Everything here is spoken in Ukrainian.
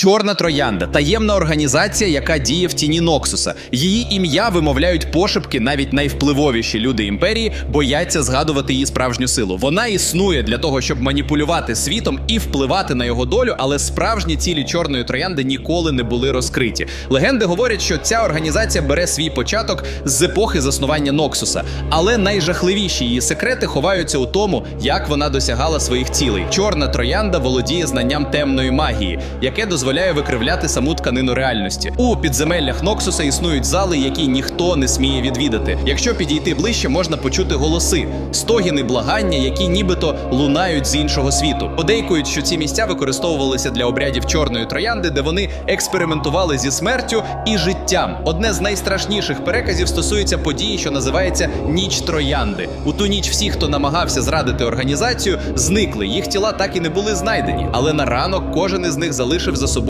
Чорна троянда таємна організація, яка діє в тіні Ноксуса. Її ім'я вимовляють пошепки, навіть найвпливовіші люди імперії бояться згадувати її справжню силу. Вона існує для того, щоб маніпулювати світом і впливати на його долю, але справжні цілі чорної троянди ніколи не були розкриті. Легенди говорять, що ця організація бере свій початок з епохи заснування Ноксуса, але найжахливіші її секрети ховаються у тому, як вона досягала своїх цілей. Чорна троянда володіє знанням темної магії, яке дозволяє викривляти саму тканину реальності. У підземеллях Ноксуса існують зали, які ніхто не сміє відвідати. Якщо підійти ближче, можна почути голоси, стогіни благання, які нібито лунають з іншого світу. Подейкують, що ці місця використовувалися для обрядів чорної троянди, де вони експериментували зі смертю і життям. Одне з найстрашніших переказів стосується події, що називається Ніч Троянди. У ту ніч всі, хто намагався зрадити організацію, зникли. Їх тіла так і не були знайдені. Але на ранок кожен із них залишив за собою